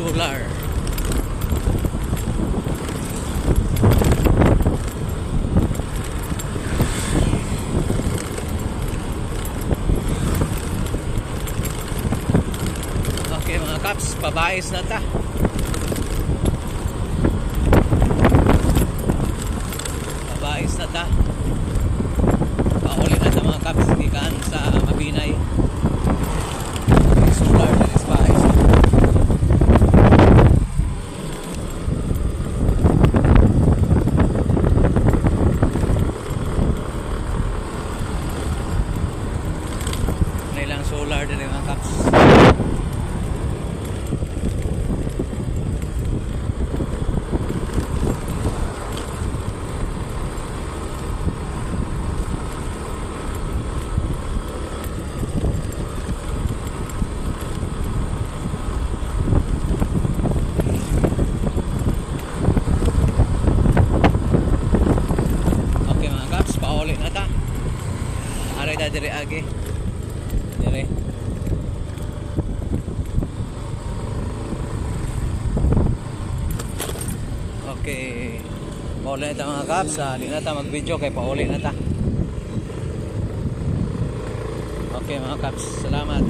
Solar. Okay mga kaps, pabayos na ta. Pabayos na ta. Pauli na ta mga kaps, ikaan sa Mabinay. Paayos. Nilang solar din mga kaps. Okay mga kaps, pauli na ta. Na dire agi. Dire. Okay. Pauli na ta mga kaps. Hindi na ta mag-video kay pauli na ta. Okay mga kaps, salamat.